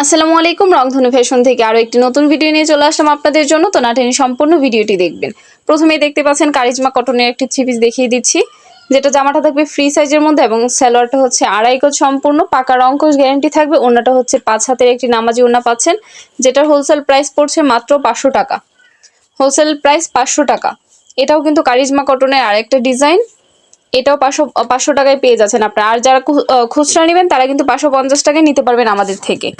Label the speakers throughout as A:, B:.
A: আসসালামু আলাইকুম, রংধনু ফ্যাশন থেকে আরও একটি নতুন ভিডিও নিয়ে চলে আসলাম আপনাদের জন্য। তো নাটেনি সম্পূর্ণ ভিডিওটি দেখবেন। প্রথমেই দেখতে পাচ্ছেন কারিজমা কটনের একটি থ্রি পিস দেখিয়ে দিচ্ছি। যেটা জামাটা থাকবে ফ্রি সাইজের মধ্যে এবং সালোয়ারটা হচ্ছে আড়াই গজ সম্পূর্ণ। পাকা রঙ্কশ গ্যারান্টি থাকবে। ওনাটা হচ্ছে পাঁচ হাতের একটি নামাজি ওনা পাচ্ছেন, যেটার হোলসেল প্রাইস পড়ছে মাত্র পাঁচশো টাকা। হোলসেল প্রাইস পাঁচশো টাকা। এটাও কিন্তু কারিজমা কটনের আরেকটা ডিজাইন এটাও পাঁচশো পাঁচশো টাকায় পেয়ে যাচ্ছেন আপনারা। আর যারা খুচরা নেবেন, তারা কিন্তু পাঁচশো পঞ্চাশ টাকায় নিতে পারবেন আমাদের থেকে।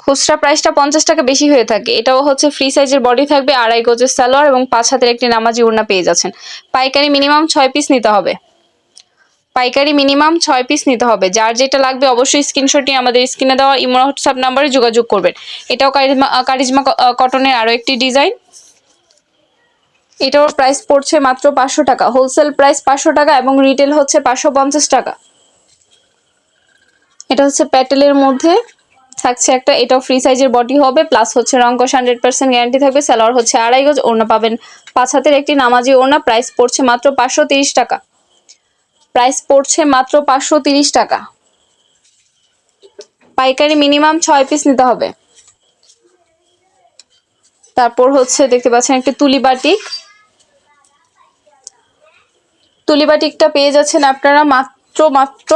A: খুচরা প্রাইসটা পঞ্চাশ টাকা বেশি হয়ে থাকে। এটাও হচ্ছে ফ্রি সাইজের বডি থাকবে, আড়াই গজের সালোয়ার এবং পাঁচ হাতের একটি নামাজি ওড়না পেয়ে যাচ্ছেন। পাইকারি মিনিমাম ছয় পিস নিতে হবে। পাইকারি মিনিমাম ছয় পিস নিতে হবে। যার যেটা লাগবে অবশ্যই স্ক্রিনশট নিয়ে আমাদের স্ক্রিনে দেওয়া ইমো হোয়াটসঅ্যাপ নাম্বারে যোগাযোগ করবেন। এটাও কারিজমা কারিজমা কটনের আরও একটি ডিজাইন এটার প্রাইস পড়ছে মাত্র পাঁচশো টাকা। হোলসেল প্রাইস পাঁচশো টাকা এবং রিটেল হচ্ছে পাঁচশো পঞ্চাশ টাকা। এটা হচ্ছে প্যাটেলের মধ্যে থাকছে একটা, এটাও ফ্রি সাইজের বডি হবে প্লাস হচ্ছে রঙ্কশ হান্ড্রেড পার্সেন্ট গ্যারান্টি থাকবে সালোয়ার হচ্ছে আড়াই গজ, ওড়না পাবেন পাঁচ হাতের একটি নামাজি ওড়না প্রাইস পড়ছে মাত্র পাঁচশো তিরিশ টাকা। প্রাইস পড়ছে মাত্র পাঁচশো তিরিশ টাকা। পাইকারি মিনিমাম ছয় পিস নিতে হবে। তারপর হচ্ছে দেখতে পাচ্ছেন একটি তুলি বাটিক তুলি বাটিকটা পেয়ে যাচ্ছেন আপনারা মাত্র মাত্র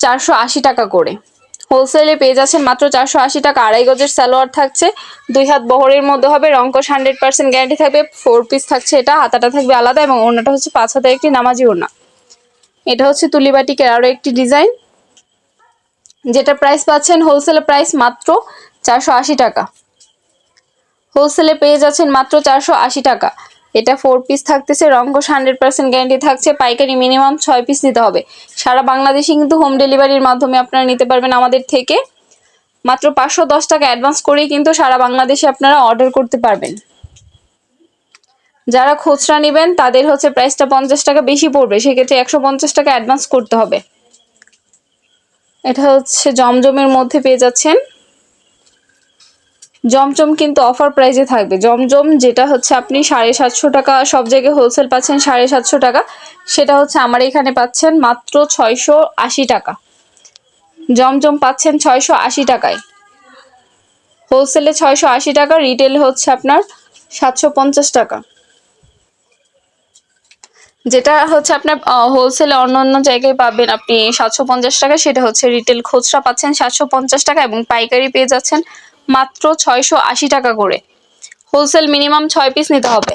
A: চারশো আশি টাকা করে। হোলসেলে পেয়ে যাচ্ছেন মাত্র চারশো আশি টাকা। আড়াই গজের সালোয়ার থাকছে। দুই হাত বহরের মধ্যে হবে। রঙ্কশ হান্ড্রেড পার্সেন্ট গ্যারান্টি থাকবে। ফোর পিস থাকছে এটা। হাতাটা থাকবে আলাদা এবং ওড়নাটা হচ্ছে পাঁচ হাতের একটি নামাজি ওনা এটা হচ্ছে তুলিবাটিকের আরও একটি ডিজাইন। যেটা প্রাইস পাচ্ছেন হোলসেলে প্রাইস মাত্র চারশো আশি টাকা। হোলসেলে পেয়ে যাচ্ছেন মাত্র চারশো আশি টাকা। এটা ফোর পিস থাকতেছে রঙ্গস হান্ড্রেড পার্সেন্ট গ্যারান্টি থাকছে, পাইকারি মিনিমাম ছয় পিস নিতে হবে। সারা বাংলাদেশে কিন্তু হোম ডেলিভারির মাধ্যমে আপনারা নিতে পারবেন আমাদের থেকে। মাত্র পাঁচশো দশ টাকা অ্যাডভান্স করেই কিন্তু সারা বাংলাদেশে আপনারা অর্ডার করতে পারবেন। যারা খুচরা নেবেন, তাদের হচ্ছে প্রাইসটা পঞ্চাশ টাকা বেশি পড়বে, সেক্ষেত্রে একশো পঞ্চাশ টাকা অ্যাডভান্স করতে হবে। এটা হচ্ছে জমজমের মধ্যে পেয়ে যাচ্ছেন। জমজম কিন্তু অফার প্রাইসে থাকবে। জমজম যেটা হচ্ছে আপনি সাড়ে সাতশো টাকা, সব জায়গায় হোলসেল পাচ্ছেন সাড়ে সাতশো টাকা। সেটা হচ্ছে আমার এখানে পাচ্ছেন মাত্র ছয়শো আশি টাকা। জমজম পাচ্ছেন ছয়শো আশি টাকায়। হোলসেলে ছয়শো আশি টাকা রিটেল হচ্ছে আপনার সাতশো পঞ্চাশ টাকা। যেটা হচ্ছে আপনার হোলসেলে অন্য অন্য জায়গায় পাবেন আপনি সাতশো পঞ্চাশ টাকা, সেটা হচ্ছে রিটেল খুচরা পাচ্ছেন সাতশো পঞ্চাশ টাকা এবং পাইকারি পেয়ে যাচ্ছেন মাত্র ছয়শো আশি টাকা করে। হোলসেল মিনিমাম ছয় পিস নিতে হবে।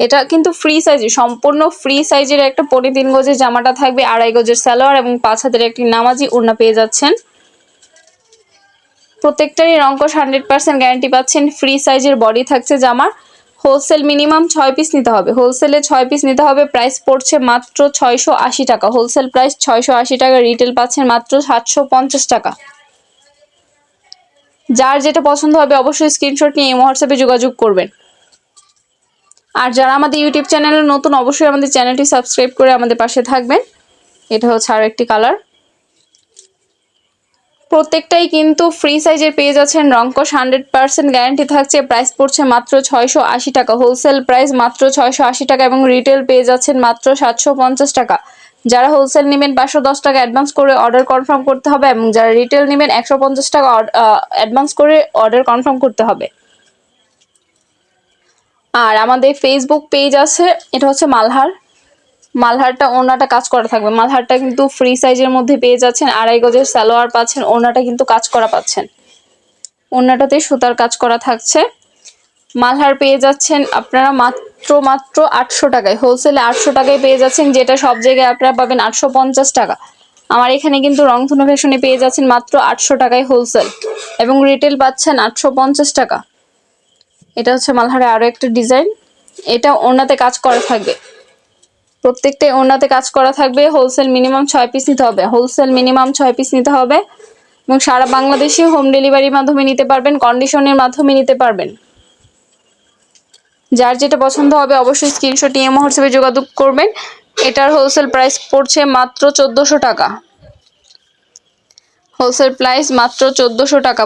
A: এটা কিন্তু ফ্রি সাইজে সম্পূর্ণ ফ্রি সাইজের একটা পনে তিন গজের জামাটা থাকবে, আড়াই গজের সালোয়ার এবং পাঁচ হাতের একটি নামাজি ওড়না পেয়ে যাচ্ছেন। প্রত্যেকটারই রঙ্কশ হান্ড্রেড পার্সেন্ট গ্যারান্টি পাচ্ছেন ফ্রি সাইজের বডি থাকছে জামার। হোলসেল মিনিমাম ছয় পিস নিতে হবে। হোলসেলে ছয় পিস নিতে হবে প্রাইস পড়ছে মাত্র ছয়শো আশি টাকা। হোলসেল প্রাইস ছয়শো আশি টাকা রিটেল পাচ্ছেন মাত্র সাতশো পঞ্চাশ টাকা। যার যেটা পছন্দ হবে অবশ্যই স্ক্রিনশট নিয়ে হোয়াটসঅ্যাপে যোগাযোগ করবেন। আর যারা আমাদের ইউটিউব চ্যানেলে নতুন, অবশ্যই আমাদের চ্যানেলটি সাবস্ক্রাইব করে আমাদের পাশে থাকবেন। এটা হচ্ছে আরও একটি কালার প্রত্যেকটাই কিন্তু ফ্রি সাইজের পেয়ে যাচ্ছেন। রঙ্কশ হান্ড্রেড পার্সেন্ট গ্যারান্টি থাকছে। প্রাইস পড়ছে মাত্র ছয়শো আশি টাকা। হোলসেল প্রাইস মাত্র ছয়শো আশি টাকা এবং রিটেল পেয়ে যাচ্ছেন মাত্র সাতশো পঞ্চাশ টাকা। যারা হোলসেল নেবেন পাঁচশো দশ টাকা অ্যাডভান্স করে অর্ডার কনফার্ম করতে হবে এবং যারা রিটেল নেবেন একশো পঞ্চাশ টাকা অ্যাডভান্স করে অর্ডার কনফার্ম করতে হবে। আর আমাদের ফেসবুক পেজ আছে, এটা হচ্ছে মালহার। মালহারটা ওনাটা কাজ করা থাকবে। মালহারটা কিন্তু ফ্রি সাইজের মধ্যে পেয়ে যাচ্ছেন, আড়াই গজের সালোয়ার পাচ্ছেন, ওনাটা কিন্তু কাজ করা পাচ্ছেন। ওনাটাতে সুতার কাজ করা থাকছে। মালহার পেয়ে যাচ্ছেন আপনারা মাত্র মাত্র আটশো টাকায়। হোলসেলে আটশো টাকায় পেয়ে যাচ্ছেন, যেটা সব জায়গায় আপনারা পাবেন আটশো পঞ্চাশ টাকা। আমার এখানে কিন্তু রংধনু ফ্যাশনে পেয়ে যাচ্ছেন মাত্র আটশো টাকায় হোলসেল এবং রিটেল পাচ্ছেন আটশো পঞ্চাশ টাকা। এটা হচ্ছে মালহারে আরও একটা ডিজাইন এটা ওনাতে কাজ করা থাকবে। প্রত্যেকটাই ওনাতে কাজ করা থাকবে। হোলসেল মিনিমাম ছয় পিস নিতে হবে। হোলসেল মিনিমাম ছয় পিস নিতে হবে। এবং সারা বাংলাদেশে হোম ডেলিভারির মাধ্যমে নিতে পারবেন কন্ডিশনের মাধ্যমে নিতে পারবেন। যার যেটা পছন্দ হবে অবশ্যই স্ক্রিনশট নিয়ে হোয়াটসঅ্যাপে যোগাযোগ করবেন। এটার হোলসেল প্রাইস পড়ছে মাত্র চোদ্দোশো টাকা। হোলসেল প্রাইস মাত্র চোদ্দোশো টাকা।